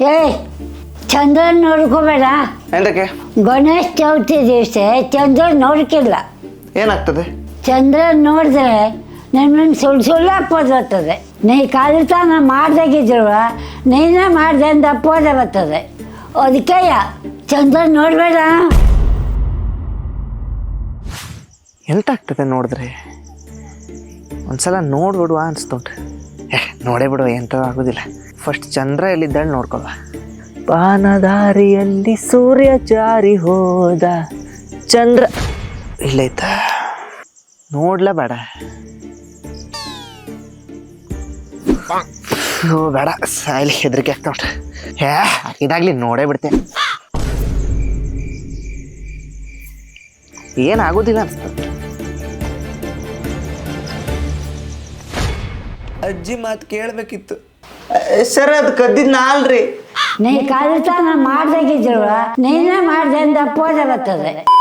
ಏಯ್ ಚಂದ್ರನ್ ನೋಡ್ಕೋಬೇಡ. ಎಂದಕ್ಕೆ ಗಣೇಶ್ ಚೌತಿ ದಿವಸ ಚಂದ್ರನ್ ನೋಡ್ಕಿಲ್ಲ. ಏನಾಗ್ತದೆ? ಚಂದ್ರನ್ ನೋಡಿದ್ರೆ ನಿಮ್ಮನ್ನು ಸುಳ್ಳು ಸುಳ್ಳು ಅಪ್ಪೋದು ಬರ್ತದೆ ನೀ ಕಲಿತಾನ ಮಾಡ್ದಾಗಿದ್ರು ನೀನೇ ಮಾಡ್ದೆ ಅಂತ ಅಪ್ಪೋದೆ ಬರ್ತದೆ. ಅದಕ್ಕೆಯ ಚಂದ್ರನ್ ನೋಡಬೇಡ. ಎಂತ ಆಗ್ತದೆ ನೋಡಿದ್ರೆ? ಒಂದ್ಸಲ ನೋಡ್ಬಿಡುವ ಅನ್ಸ್ತುಂಟು ಏ ನೋಡೇ ಬಿಡುವ ಎಂತ ಆಗೋದಿಲ್ಲ. ಫಸ್ಟ್ ಚಂದ್ರ ಎಲ್ಲಿದ್ದಾಳೆ ನೋಡ್ಕೊಳ್ವ ಪಾನದಾರಿಯಲ್ಲಿ ಸೂರ್ಯ ಜಾರಿ ಹೋದ ಚಂದ್ರ. ಇಲ್ಲೈತ ನೋಡ್ಲಾ ಬೇಡ. ಬೇಡ, ಸಾಯ್ಲಿ, ಹೆದ್ರಿಕೆ ಆಗ್ತಾ ಉಂಟು ಹೇ, ಇದಾಗ್ಲಿ ನೋಡೇ ಬಿಡ್ತೆ ಏನಾಗೋದಿಲ್ಲ ಅನ್ಸ್ತದೆ ಅಜ್ಜಿ ಮಾತು ಕೇಳಬೇಕಿತ್ತು. ಸರ್ ಅದು ಕದ್ದಿದ್ ನಾಲ್ರಿ ನೀ ಕಾಲ ಮಾಡ್ದಾಗಿದ್ರು ನೀನೇ ಮಾಡ್ದೆ ಅಂತ ಅಪ್ಪೋದೆ ಬರ್ತದೆ.